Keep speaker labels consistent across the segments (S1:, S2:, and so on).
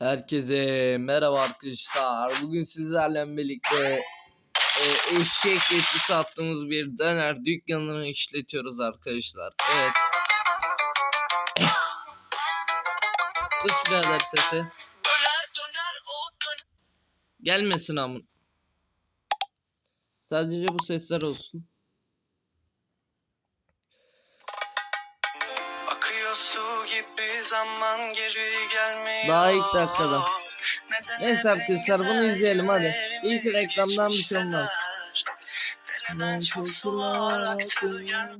S1: Herkese merhaba arkadaşlar. Bugün sizlerle birlikte e, eşek eti sattığımız bir döner dükkanını işletiyoruz arkadaşlar. Evet. Kız birader sesi. Gelmesin amın. Sadece bu sesler olsun.
S2: Akıyor su gibi zaman geri gelmiyor.
S1: Daha ilk dakikada. Neyse arkadaşlar, bunu izleyelim hadi. İlk reklamdan bir şey olmaz.
S2: Dereden çok sular aktı ya.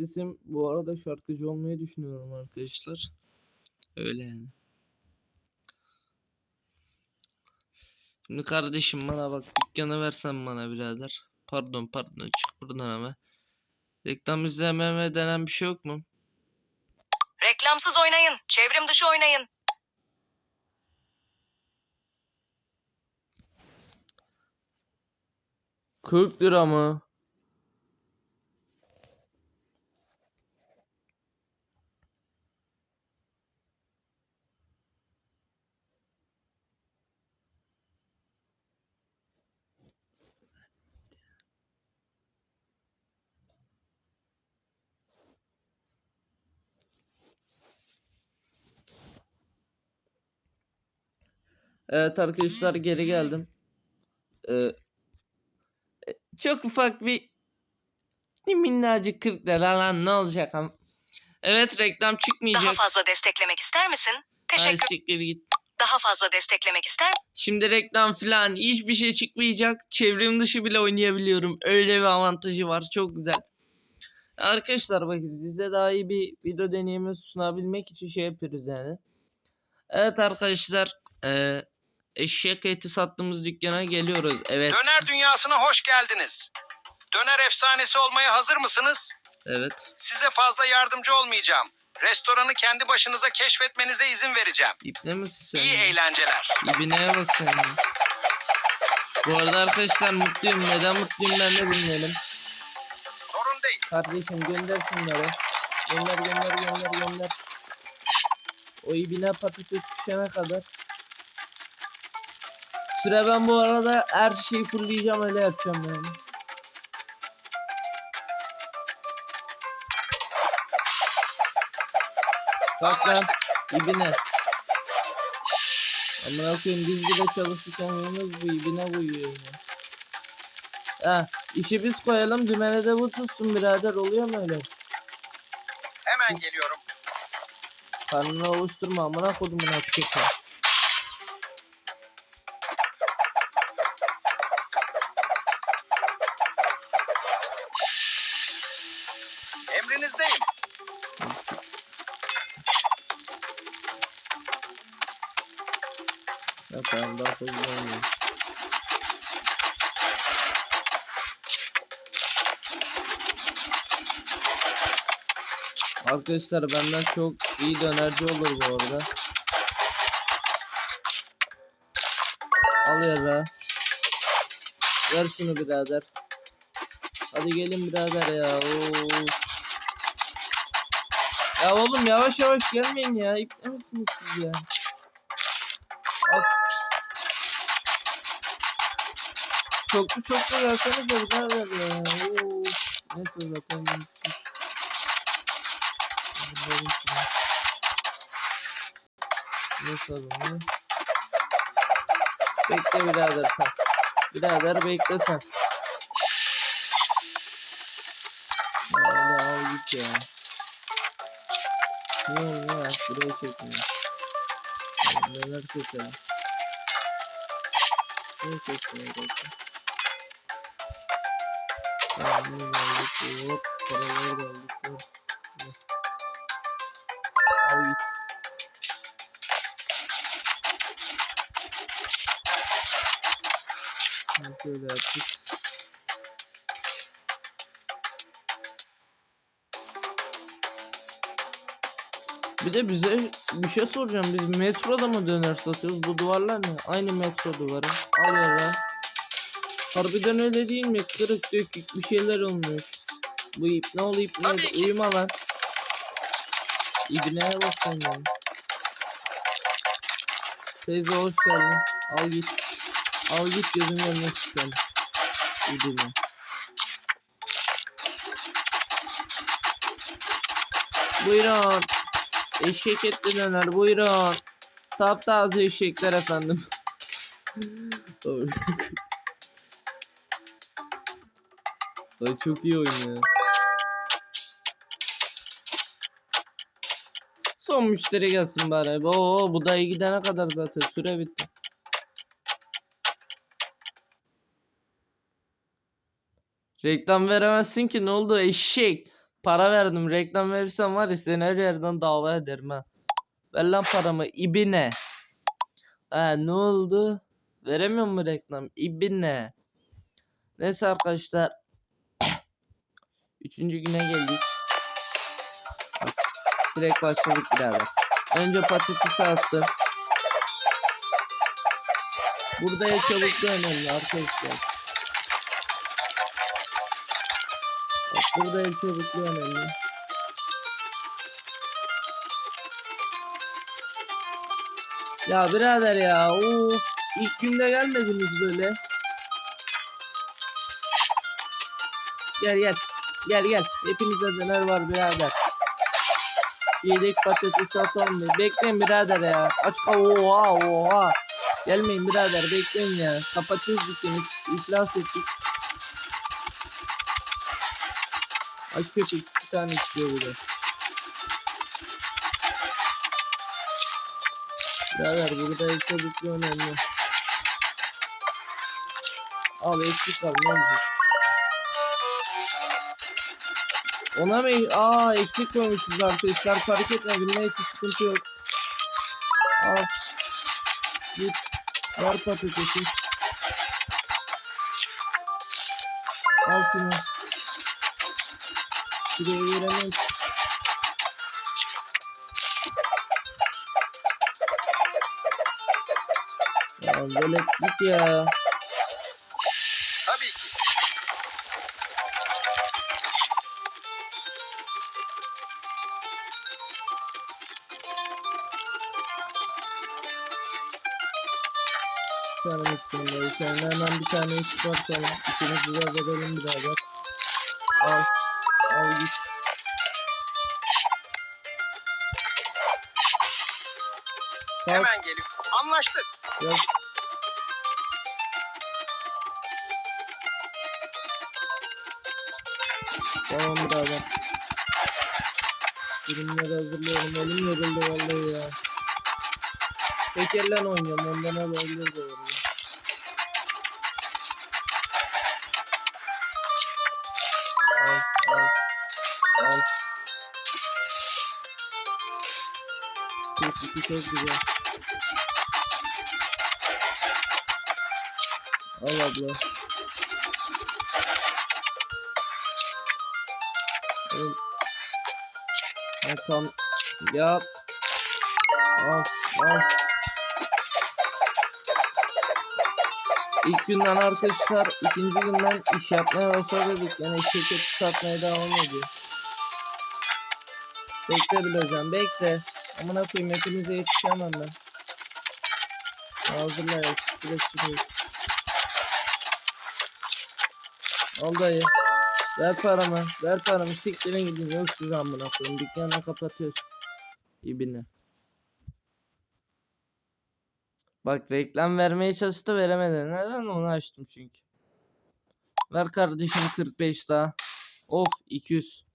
S1: Sesim bu arada şarkıcı olmayı düşünüyorum arkadaşlar. Öyle yani. Şimdi kardeşim bana bak dükkanı versen bana birader. Pardon pardon çık buradan hemen. Reklam izlememe denen bir şey yok mu?
S3: Reklamsız oynayın. Çevrim dışı oynayın.
S1: Kırk lira mı? Evet arkadaşlar geri geldim. Ee, çok ufak bir minnacık 40 lira lan ne olacak ama. Evet reklam çıkmayacak.
S3: Daha fazla desteklemek ister misin?
S1: Ay,
S3: Teşekkür.
S1: siktir git.
S3: Daha fazla desteklemek ister
S1: Şimdi reklam falan hiçbir şey çıkmayacak. Çevrim dışı bile oynayabiliyorum. Öyle bir avantajı var. Çok güzel. Arkadaşlar bakın size daha iyi bir video deneyimi sunabilmek için şey yapıyoruz yani. Evet arkadaşlar. eee, eşek eti sattığımız dükkana geliyoruz. Evet.
S2: Döner dünyasına hoş geldiniz. Döner efsanesi olmaya hazır mısınız?
S1: Evet.
S2: Size fazla yardımcı olmayacağım. Restoranı kendi başınıza keşfetmenize izin vereceğim.
S1: İpne misin sen?
S2: İyi
S1: ya?
S2: eğlenceler.
S1: İbineye bak sen. ya. Bu arada arkadaşlar mutluyum. Neden mutluyum ben de bilmiyorum.
S2: Sorun değil.
S1: Kardeşim gönder şunları. Gönder gönder gönder gönder. O ibine patates pişene kadar. Süre ben bu arada her şeyi fullleyeceğim öyle yapacağım yani. Bak lan ibine. Amına koyayım biz bile çalışırken yalnız bu ibine koyuyor ya. Ha, işi biz koyalım dümene de bu tutsun birader oluyor mu öyle?
S2: Hemen geliyorum.
S1: Karnını oluşturma amına kodumun aç köpeği.
S2: Emrinizdeyim.
S1: Ya tamam daha fazla olmuyor. Arkadaşlar benden çok iyi dönerci olur bu arada. Al ya da. Ver şunu birader. Hadi gelin birader ya. Oo. Ya oğlum yavaş yavaş gelmeyin ya. İple misiniz siz ya? Al. Çoklu çoklu gelsenize birader ya. Oo. Neyse zaten ben. Neyse adamı. Bekle birader sen. Birader bekle sen. Hadi al git ya. Ne oldu ya? Buraya çekmiyor. Neler keselim. Ne keselim bakın. Tamam bunu da aldık. Hop paraları da aldık. Hop. Hop. Al git. Şimdi Şöyle yaptık. Bir de bize bir şey soracağım. Biz metroda mı döner satıyoruz? Bu duvarlar ne? Aynı metro duvarı. Al ya. Harbiden öyle değil mi? Kırık dökük bir şeyler olmuş. Bu ip ne oluyor ip ne?
S2: ki.
S1: Uyuma lan. İbneye bak sen ya. Teyze hoş geldin. Al git. Al git gözüm önüne sen. İyi Buyurun. Eşek etli döner buyurun. Taptaze eşekler efendim. Ay çok iyi oyun ya. Son müşteri gelsin bari. Oo bu dayı gidene kadar zaten süre bitti. Reklam veremezsin ki ne oldu eşek. Para verdim reklam verirsen var ya seni her yerden dava ederim ha. Ver lan paramı ibine. Ha ne oldu? Veremiyor mu reklam? İbine. Neyse arkadaşlar. Üçüncü güne geldik. Bak, direkt başladık birader. Önce patatesi attım. Burada el çabukluğu önemli arkadaşlar. Burada el çabukluğu önemli. Ya birader ya of ilk günde gelmediniz böyle. Gel gel gel gel hepinize döner var birader. Yedek patatesi atalım bir. Bekleyin birader ya. Aç oha oha. Gelmeyin birader bekleyin ya. Kapatıyoruz dükkanı. İflas ettik. Aç köpek iki tane istiyor burada. Birader burada çabukluğu önemli. Al eksik al ne olacak? Ona mı? Aa eksik koymuşuz arkadaşlar fark etmedim neyse sıkıntı yok. Al. Git. Ver patatesi. Al şunu. Şuraya veremem. Ya böyle git ya.
S2: Tabii ki.
S1: tane üstünde. Sen hemen bir tane çıkartalım. İkimiz biraz edelim birader. Al. Al git.
S2: Hemen geliyor. Anlaştık.
S1: Yok. Tamam birader. Ürünleri hazırlıyorum. Elim yoruldu vallahi ya. Tekerle oynuyorum. Ondan olabilir de Çok çok güzel. Al abla. Al. Ha, tam yap. Al al. İlk günden arkadaşlar ikinci günden iş yapmaya başladık. Yani şirket satmaya devam ediyor. Bekle bile hocam bekle. Amına koyayım hepinize yetişemem ben. Hazırla ya. Şurayı. Al dayı. Ver paramı. Ver paramı. Siktirin gidin. Yok siz amına koyayım. Dükkanı kapatıyoruz. İbine. Bak reklam vermeye çalıştı veremedi. Neden onu açtım çünkü. Ver kardeşim 45 daha. Of 200.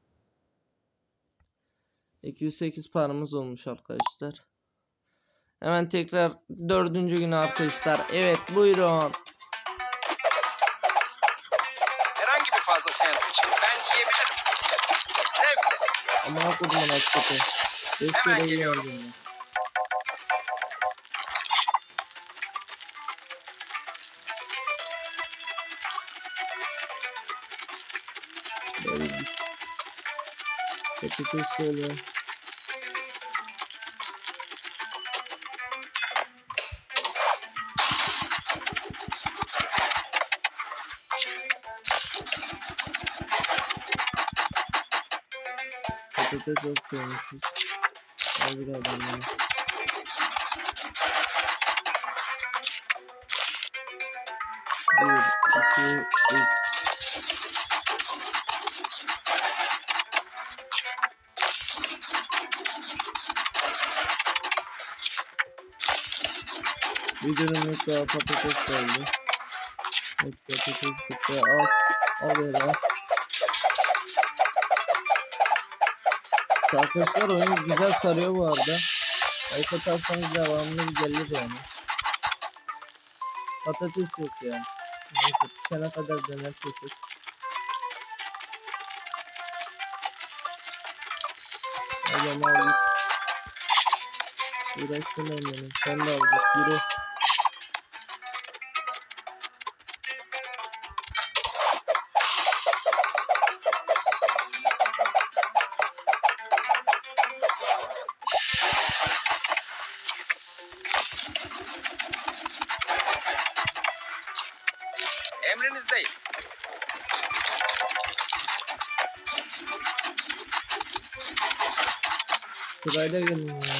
S1: 208 paramız olmuş arkadaşlar. Hemen tekrar dördüncü günü arkadaşlar. Evet buyurun.
S2: Herhangi bir fazla sandviçi ben yiyebilirim. Zevkle.
S1: Ama hakikati. Beş
S2: Hemen geliyorum.
S1: 8 TL. Patates yok koymuşuz. Al bir adamlar. Bir, iki, üç. Bir dönümlük daha patates geldi. Evet patates çıktı. Al. Al yere al. Arkadaşlar oyun güzel sarıyor bu arada. Like atarsanız devamlı gelir yani. Patates yok yani. Neyse pişene kadar döner kesik. Hadi al git. Uğraştın benim. Sen de al git. Yürü.
S2: Emrinizdeyim.
S1: Sırayla gelin ya.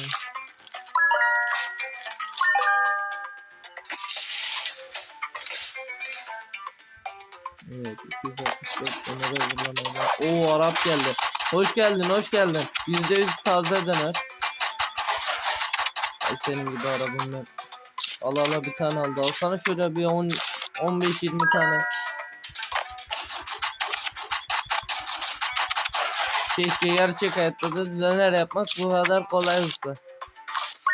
S1: Evet 264 dönere vurulan. Oo Arap geldi. Hoş geldin hoş geldin. %100 taze döner. Ay senin gibi arabam ben. Al ala bir tane aldı. Alsana şöyle bir 10 15-20 tane. Keşke gerçek hayatta da döner yapmak bu kadar kolay olsa.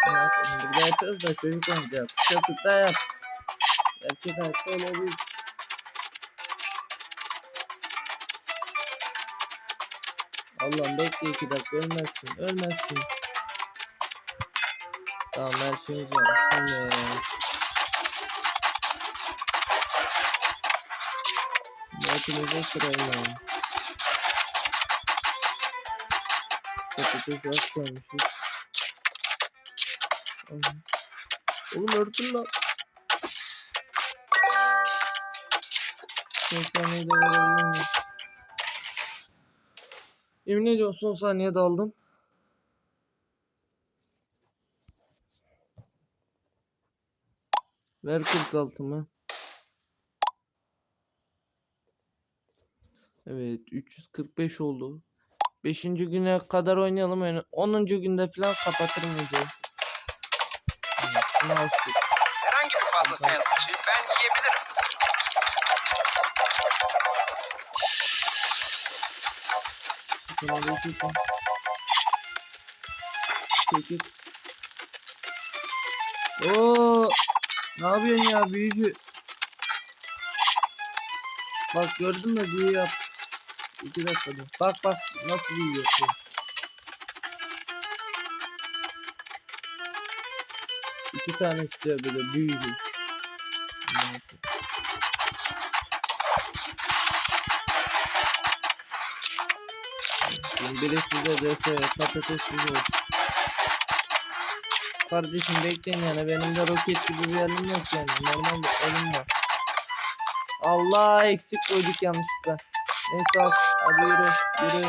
S1: Şimdi Burada yapıyoruz da çocuk oyuncağı. Çocukta yap. Gerçek hayatta öyle değil. Allah'ım bekle iki dakika ölmezsin. Ölmezsin. Tamam her şeyimiz var. Şimdi... Hepinize sırayla. Patates az koymuşuz. Oğlum ördün lan. Son saniyeyi de verebilir miyim? Yemin ediyorum son saniyede aldım. Ver 46 mı? Evet 345 oldu. 5. güne kadar oynayalım. Yani 10. günde falan kapatırım videoyu. Evet.
S2: Herhangi bir fazla sandviçi ben yiyebilirim.
S1: Çekil. Oo, ne yapıyorsun ya büyücü? Bak gördün mü büyü yap. İki dakikada. Bak bak nasıl büyü yapıyor. İki tane istiyor böyle. Şimdi biri size dese patates size. Kardeşim bekleyin yani benim de roket gibi bir elim yok yani. Normal bir elim var. Allah eksik koyduk yanlışlıkla. Neyse. Hadi yürü. Yürü.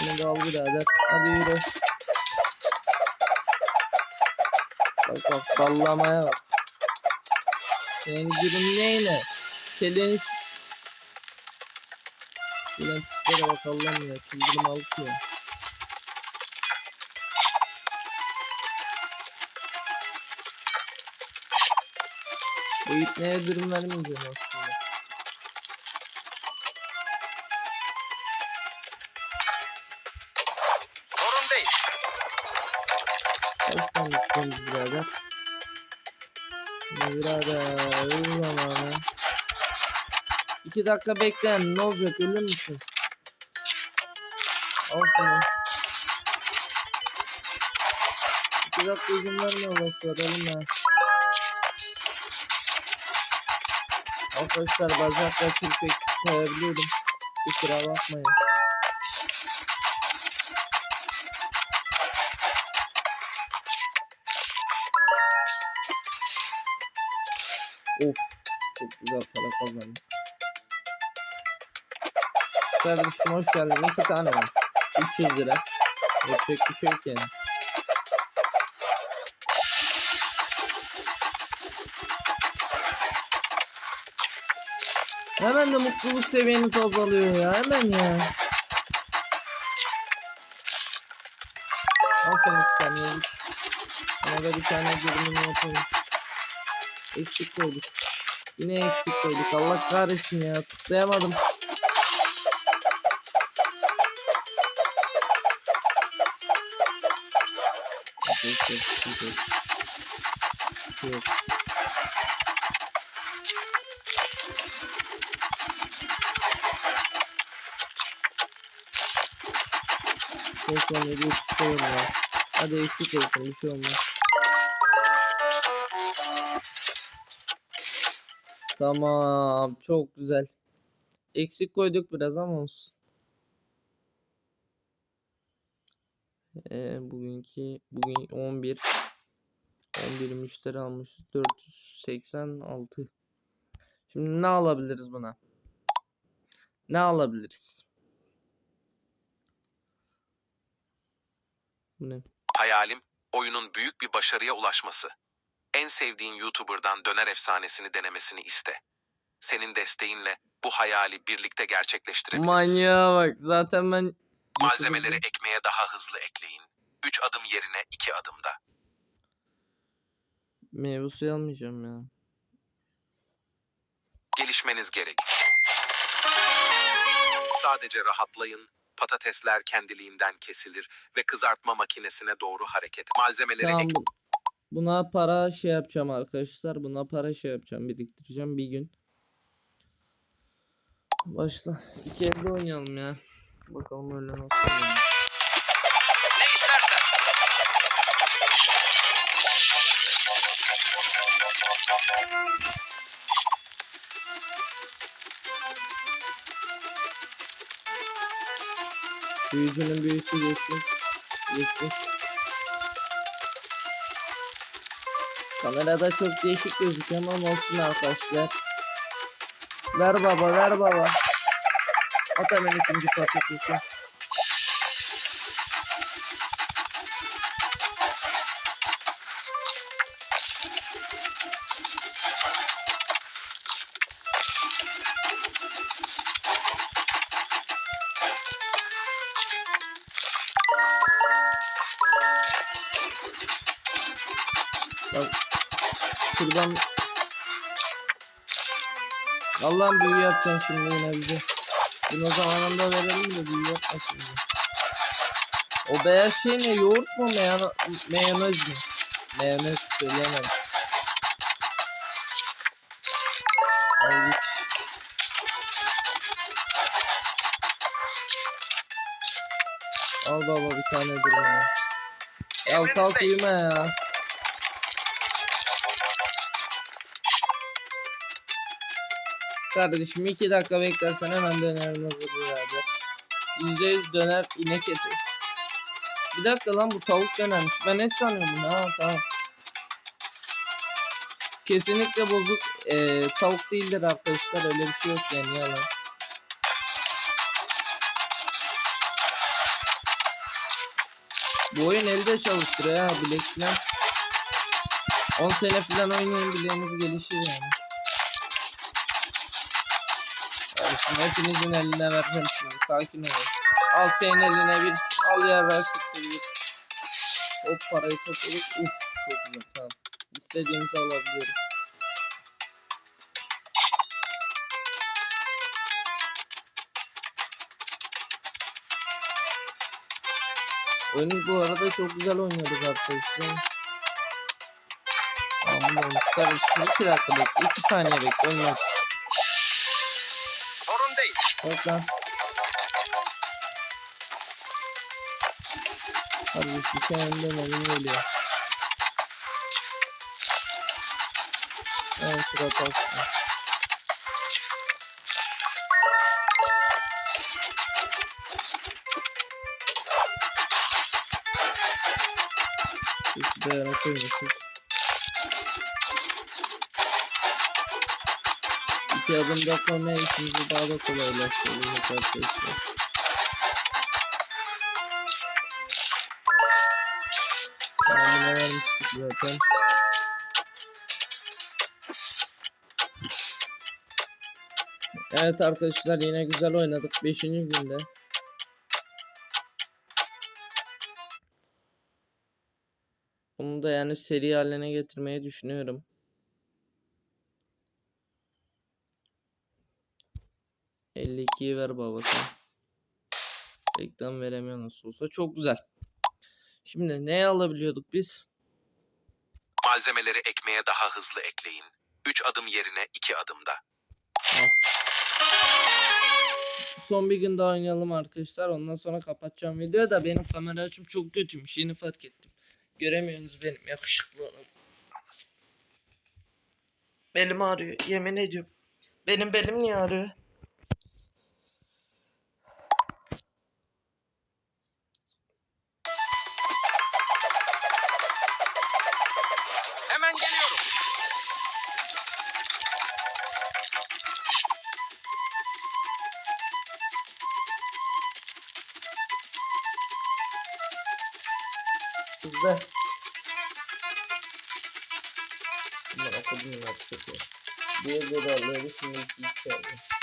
S1: Bunu da al birader. Hadi yürü. Bak bak sallamaya bak. Senin durum neyle? Keleniz Ulan tiplere bak Allah'ım ya. Çıldırım aldık ya. Bu ipneye durum vermeyeceğim aslında.
S2: Sorun değil.
S1: Kaç tane istiyorsunuz birader? Birader? Öl zamanı. İki dakika bekleyin. Ne olacak? Ölür müsün? Al şunu. İki dakika izin verme Allah ya. Arkadaşlar bacakla kirpik koyabiliyorum. Kusura bakmayın. Of. Çok güzel para kazandım. Kardeşim hoş geldin. İki tane var. 300 lira. Yapacak bir şey yani. Hemen de mutluluk seviyeniz azalıyor ya. Hemen ya. Al tane yedik. Sana da bir tane dilimini yapalım. Eksik koyduk. Yine eksik koyduk. Allah kahretsin ya. Arkadaşlar, sıkıntı yok. Sıkıntı yok. Ne bir şey olmaz. Hadi eksik olsun bir şey olmaz. Tamam çok güzel. Eksik koyduk biraz ama olsun. Ee, bugünkü bugün 11 11 müşteri almışız 486 Şimdi ne alabiliriz buna? Ne alabiliriz? Bu ne?
S4: Hayalim, oyunun büyük bir başarıya ulaşması. En sevdiğin YouTuber'dan döner efsanesini denemesini iste. Senin desteğinle bu hayali birlikte gerçekleştirebiliriz.
S1: Manyağa bak zaten ben
S4: Malzemeleri ekmeğe daha hızlı ekleyin. 3 adım yerine 2 adımda.
S1: meyve suyu almayacağım ya.
S4: Gelişmeniz gerek. Sadece rahatlayın. Patatesler kendiliğinden kesilir ve kızartma makinesine doğru hareket. Malzemeleri
S1: Tamam
S4: ek-
S1: bu- buna para şey yapacağım arkadaşlar. Buna para şey yapacağım. Biriktireceğim bir gün. Başla. İki evde oynayalım ya. Bakalım öyle nasıl oynayalım. Büyücünün büyüsü geçmiş. Geçmiş. Kamerada çok değişik gözüküyor ama olsun arkadaşlar. Ver baba ver baba. At hemen ikinci patatesi. Yapacaksın şimdi yine bize. Bunu zamanında verelim de büyü yapma şimdi. O beyaz şey ne? Yoğurt mu? Meyano mayonez mi? Mayonez söyleyemem. Al git. Al baba bir tane durma kalk
S2: Emrinizdeyim.
S1: uyuma ya. Kardeşim iki dakika beklersen hemen dönerim hazır birader. Yüzde yüz döner inek eti. Bir dakika lan bu tavuk dönermiş. Ben ne sanıyorum? Ha tamam. Kesinlikle bozuk eee, tavuk değildir arkadaşlar. Öyle bir şey yok yani yalan. Bu oyun elde çalıştırıyor ha bilek falan. 10 sene falan oynayın bileğiniz gelişir yani. Kardeşim hepinizin eline vereceğim şimdi. Sakin olun. Al senin eline bir. Al ya ver git. Hop parayı topladık. Uf çok güzel tamam. İstediğimizi alabiliyoruz. Oyunu bu arada çok güzel oynuyorduk arkadaşlar. Olmuş. Kardeşim 2 dakika bekle. 2 saniye bekle. Olmaz.
S2: Sorun değil.
S1: Bak lan. Kardeşim sen önden elim geliyor. Evet sıra pasta. Sesi de İki adımda sonra işimizi daha da kolaylaştırıyoruz arkadaşlar. Tamamına vermiştik zaten. Evet arkadaşlar yine güzel oynadık 5. günde. Bunu da yani seri haline getirmeyi düşünüyorum. ...52'yi ver babası. Reklam veremiyor nasıl olsa. Çok güzel. Şimdi ne alabiliyorduk biz?
S4: Malzemeleri ekmeğe daha hızlı ekleyin. 3 adım yerine 2 adımda.
S1: Son bir gün daha oynayalım arkadaşlar. Ondan sonra kapatacağım videoyu da benim kamera açım çok kötüymüş. Yeni fark ettim. Göremiyorsunuz benim yakışıklı olan. Belim ağrıyor. Yemin ediyorum. Benim belim niye ağrıyor? Hızlı. Bunlar okudum artık. Bir bir alıyoruz. Şimdi iki iki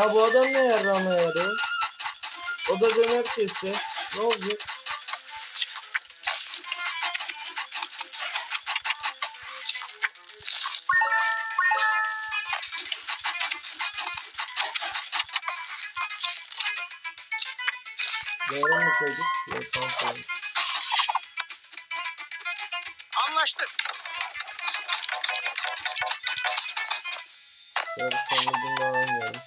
S1: Ya bu adam ne yarrağına yarıyor? O da döner kesse. Ne olacak? Doğru mu koyduk? Yok tamam koyduk.
S2: Anlaştık.
S1: Doğru sonra bununla oynayalım.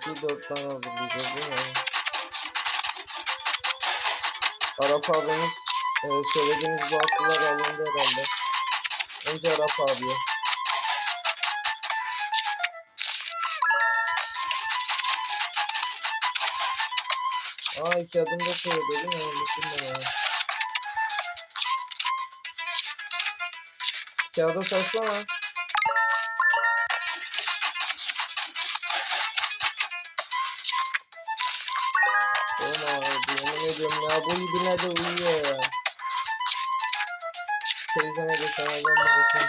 S1: 2 4 tane hazırlayacağız değil mi? Arap abimiz e, söylediğiniz bu akıllar alındı herhalde. Önce Arap abiye. Aa iki adım da koyuyor değil mi? Unuttum ben ya. Kağıda sarsana. Ediyorum ya bu ibine de uyuyor ya. Teyzeme de sana desem.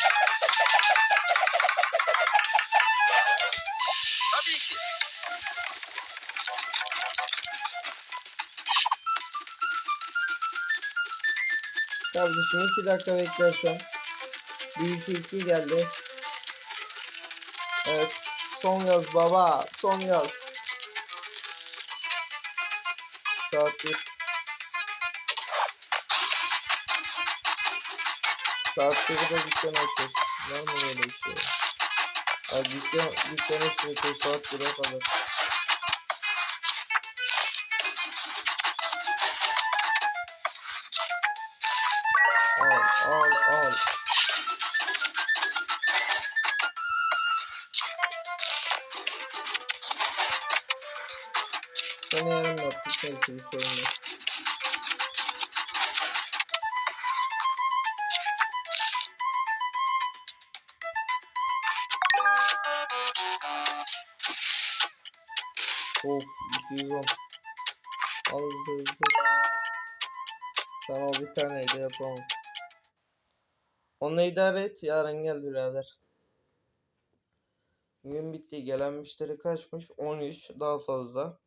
S2: Tabii ki.
S1: Kardeşim iki dakika beklersen. Bir iki iki geldi. Evet. Son yaz baba. Son yaz. Saat. Saat 1'de dükkan açıyor. Var mı böyle bir şey? Abi dükkan, dükkan açıyor saat 1'e kadar. Al al al. Seni yarım yaptık neyse bir sorun. 210. Al hızlı hızlı. O bir taneydi yapamam. Onunla idare et yarın gel birader. Gün bitti gelen müşteri kaçmış? 13 daha fazla.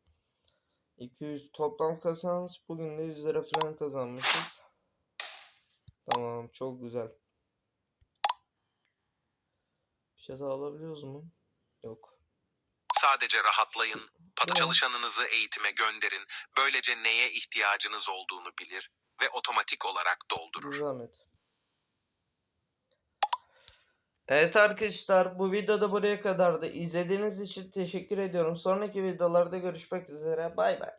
S1: 200 toplam kazanç bugün de 100 lira falan kazanmışız. Tamam çok güzel. Bir şey daha alabiliyoruz mu? Yok.
S4: Sadece rahatlayın. Pat-
S1: Tamam.
S4: Çalışanınızı eğitime gönderin. Böylece neye ihtiyacınız olduğunu bilir ve otomatik olarak doldurur.
S1: zahmet. Evet arkadaşlar bu videoda buraya kadardı. İzlediğiniz için teşekkür ediyorum. Sonraki videolarda görüşmek üzere. Bay bay.